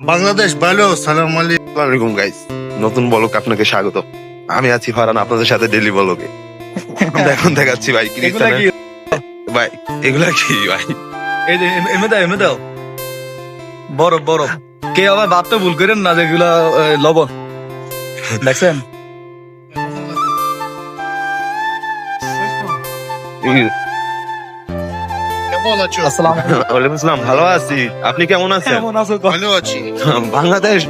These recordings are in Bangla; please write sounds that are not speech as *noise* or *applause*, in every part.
বাংলাদেশ ভালো সালাম আলাইকুম। গাইস নতুন বলক আপনাকে স্বাগত। আমি আছি ফারান আপনাদের সাথে ডেলি বলকে। এখন দেখাচ্ছি ভাই এগুলা কি? ভাই এগুলা কি ভাই? এই যে এমে দাও এমে দাও। বরফ বরফ। কে আবার ভাবতে ভুল করেন না যেগুলা লবণ? দেখছেন? ওয়ালাইকুম আসসালাম ভালো আছি। আপনি কেমন আছেন? কেমন আছো ভালো আছি। বাংলাদেশ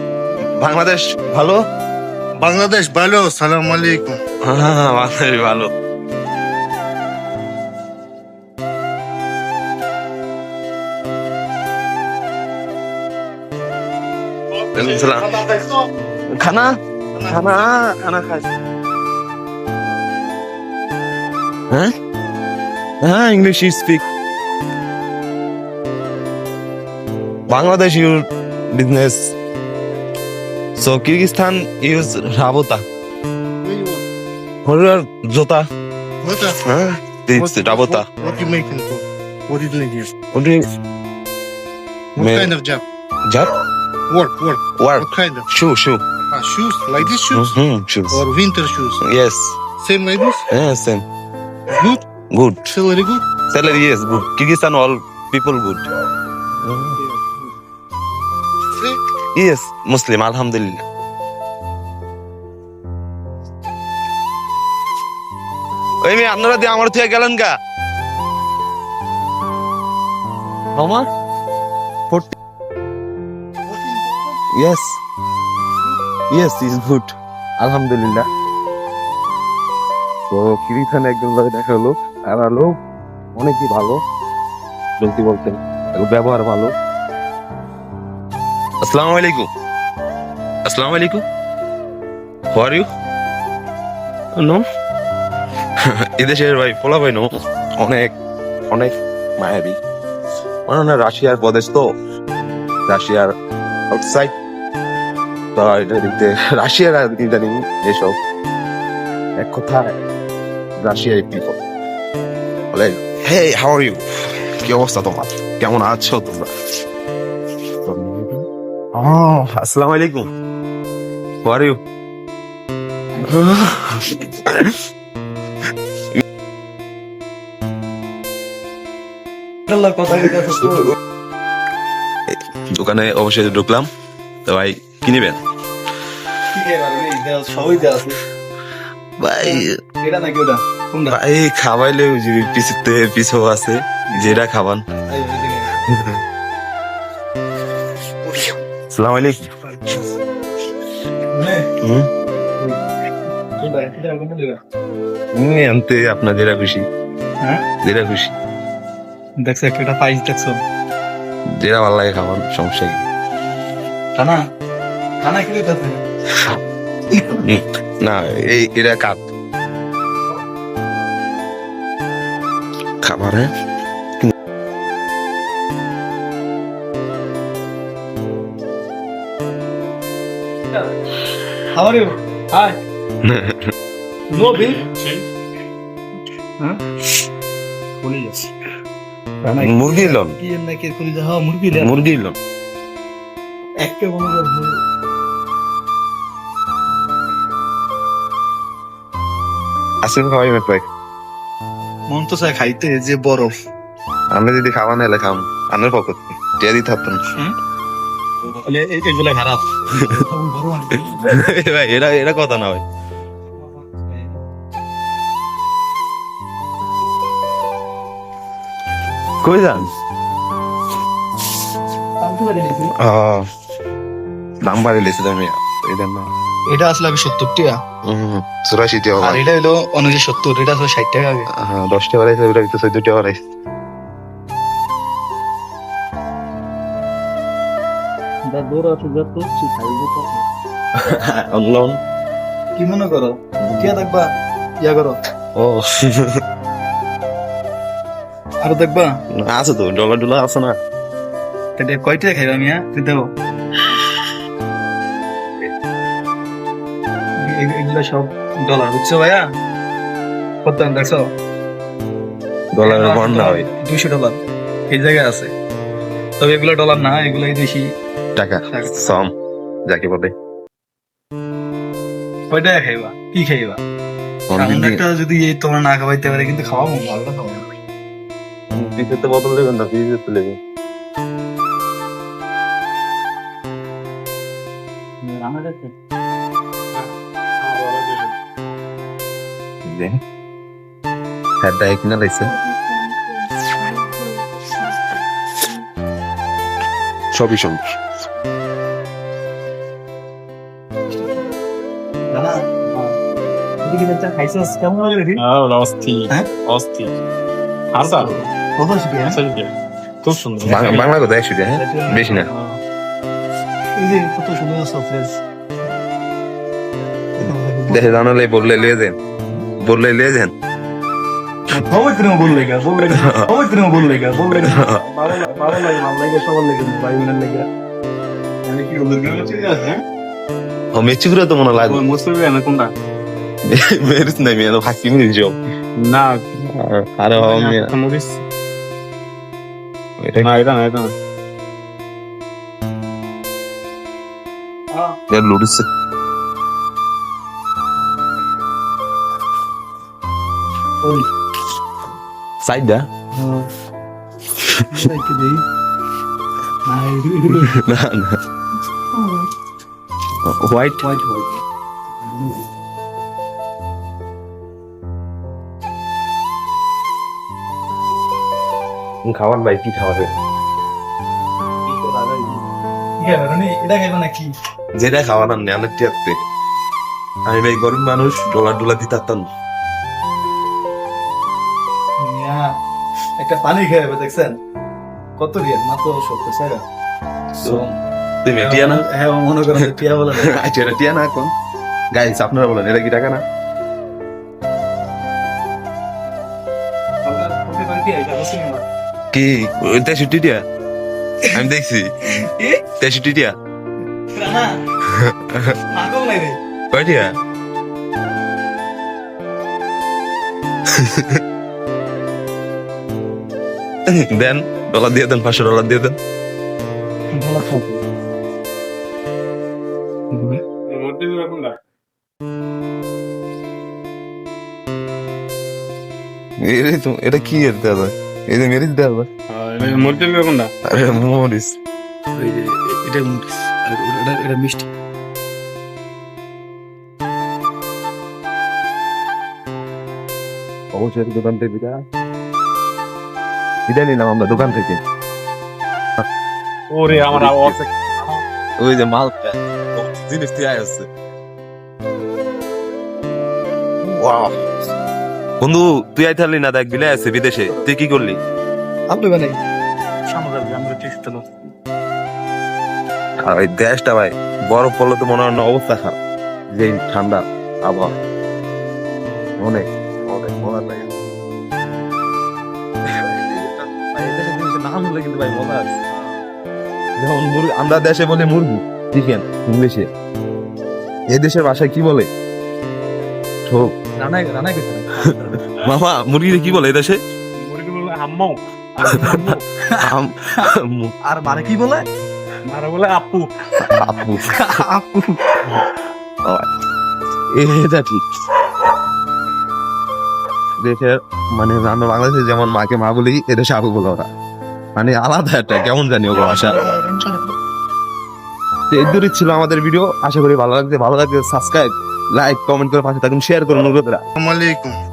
বাংলাদেশ ভালো? বাংলাদেশ ভালো সালাম আলাইকুম। হ্যাঁ বাংলাদেশ ভালো। খানা? খানা খানা খাস হ্যাঁ? হ্যাঁ English speak Bangladesh your business so Kyrgyzstan use রাবতা হরিয়ার জোতা হ্যাঁ দিস রাবতা What you making for? What is it here? ওটি What Man. kind of job? জার Work, work. Work What kind of? Shoe shoe Ah, shoes? Like these shoes? Hmm shoes Or winter shoes? Yes Same like this? হ্যাঁ same Good? Good Salary good? Salary yes good Kyrgyzstan all people good Free? Yes মুসলিম আলহামদুলিল্লাহ ওই মেয়ে আপনারা দিয়ে আমার থেকে গেলেন গা। মামা? ইয়েস ইয়েস ইজ গুড আলহামদুলিল্লাহ। তো কিরিখানে একজন লোক দেখা হলো আর লোক অনেকই ভালো। বলতে বলতেন ব্যবহার ভালো। আসসালামু আলাইকুম। আসসালামু আলাইকুম। হাউ আর ইউ নো এদেশের ভাই পোলা ভাই নো অনেক অনেক মায়াবী। মানে রাশিয়ার প্রদেশ তো? রাশিয়ার আউটসাইড তো এটা দেখতে রাশিয়ার ইদানিং এসব। এক কথায় রাশিয়ার পিপল বলে হে হাউ আর ইউ কি অবস্থা তোমার? কেমন আছো তোমরা? আসসালামু আলাইকুম আর ইউ। দোকানে অবশ্যই ঢুকলাম তো ভাই, কি। ভাই ভাই খাবাইলে পিছুতে পিছু আছে, যেটা খাবান আসসালামু আলাইকুম। আনতে আপনার যেটা খুশি। হ্যাঁ? যেটা খুশি। দেখছ একটা পাইস দেখছ? যেটা ভালো লাগে খাবার সমস্যা কি? টানা টানা কি না এই এটা কাপ। খাবার হ্যাঁ? How are you? Hi. *laughs* No bill? হ্যাঁ? মুরগি লন। মুরগি একটা খাওয়াই মেট ভাই মন তো চায় খাইতে যে বরফ। আমি যদি খাওয়া নাইলে খাম। আনের পকত টিয়া দিতে এই- এগুলা খারাপ *laughs* ভাই এটা এটা কথা না ভাই। কই যান? দাম বাড়ি লেছে দাম এটা না। এটা আসলে আগে সত্তর টাকা চুরাশি টাকা আর এটা হলো অনুযায়ী সত্তর এটা আসলে ষাট টাকা। আগে হ্যাঁ দশ টাকা বাড়াইছে ওটা চোদ্দ টাকা বাড়াইছে। অনলাইন *laughs* কি মনে করো? টিয়া দেখবা ইয়া করো। ও। *laughs* আরও দেখবা? আছে তো ডলার ডলার আছে না। এটা কয় টাকা খাইবা মিয়া? তুই দেবো এ- এগুলা সব ডলার বুঝছ ভাইয়া? কত দাম দেখছ? ডলারের বন্যা হয় দুইশো ডলার। এই জায়গায় আছে। তবে এগুলো ডলার না এগুলো দেশি টাকা। সম যাকে বলে। কয়টা খাইবা? কি খাইবা? একটা যদি এই তোমরা না খাওয়াইতে পারে কিন্তু খাওয়াবো ভালো খাওয়াবো। দেবেন না হ্যাঁ সবই সুন্দর। দাদা এদিকে চাচা খাইছস কেমন লাগে রে? আর অস্থির। হ্যাঁ? অস্থির। আচ্ছা কত শিখে হ্যাঁ? আচ্ছা খুব সুন্দর। বাংলা- কথা একশো হ্যাঁ? বেশি না। এই যে কত সুন্দর সফরেস দেখে জানালে বললে লিয়ে দেন। বললে লিয়ে দেন। খবর তুমি বললে গা বললে খবর তুমি বললে গা বললে ভালো লাগে ভালো লাগে ভালো লাগে সবার লাগে ভাই বোনের লাগে। ও মেচুগুলো তো মনে লাগবে। মুসলিম না কোনটা? *laughs* মেরিস নাই মেয়ে হাসি মিনিস না আরে বাবা মেয়ে। মরিস এটা না এটা না এটা না। কি লুডিস। ওই। সাইডা *laughs* না না। হোয়াইট হোয়াইট হোয়াইট খাওয়ার ভাই কি খাওয়াবে নাকি? যেটা খাওয়ানোর নেই অনেক টিয়াতে আমি ভাই গরিব মানুষ ডলার ডলার দিতে পারতাম না। একটা পানি খাইবে দেখছেন? কত রিয়াল? মাত্র সত্তর টাকা তুমি টিয়া না? হ্যাঁ মনে করেন যে টিয়া বলে। *laughs* আচ্ছা এটা টিয়া না এখন গাইস আপনারা বলেন এটা কি টাকা না? কি? তেষট্টি টিয়া? আমি দেখছি? তেষট্টি টিয়া? না, পাগল নাই রে। কয় টিয়া? দেন ডলার দিয়ে দেন পাঁচশো ডলার দিয়ে দেন। তো এটা কি এর দেওয়া? এই যে মেরিচ দেওয়া মধ্যে কোনটা আরে মরিস। এ- এটা মুটিস, আর এটা- এটা মিষ্টি। অবশ্যই দোকান থেকে বিদা বিদায় নিলাম আমরা দোকান থেকে। ওরে আমার ওই যে মাল জিনিস দিয়ে আসছে বন্ধু তুই আই থাকলি না দেখ বিলে আছে বিদেশে। তুই কি করলি? আপনি বানাই সামনে আমরা ঠিক আর ওই দেশটা ভাই বরফ পড়লে তো মনে হয় না অবস্থা খারাপ। যে ঠান্ডা আবহাওয়া। অনেক মজা লাগে। এই নাম হলে কিন্তু ভাই মজা আছে। যেমন আমরা দেশে বলে মুরগি। চিকেন ইংলিশে। এই দেশের ভাষায় কি বলে? ঠোক *laughs* মামা মুরগিরে কি বলে এই দেশে মুরগি বলে আম্মু আম- মু- আর মানে কি বলে? বলে আপু। আপু। আপু। এটা ঠিক দেশের মানে আমরা বাংলাদেশে যেমন মাকে মা বলি এদেশে আপু বলে ওরা। মানে আলাদা একটা কেমন জানি ওগুলো ভাষা। তো এই ছিল আমাদের ভিডিও আশা করি ভালো লাগছে। ভালো লাগছে সাবস্ক্রাইব লাইক কমেন্ট করে পাশে থাকুন শেয়ার করুন অনুরোধ আসসালামু আলাইকুম।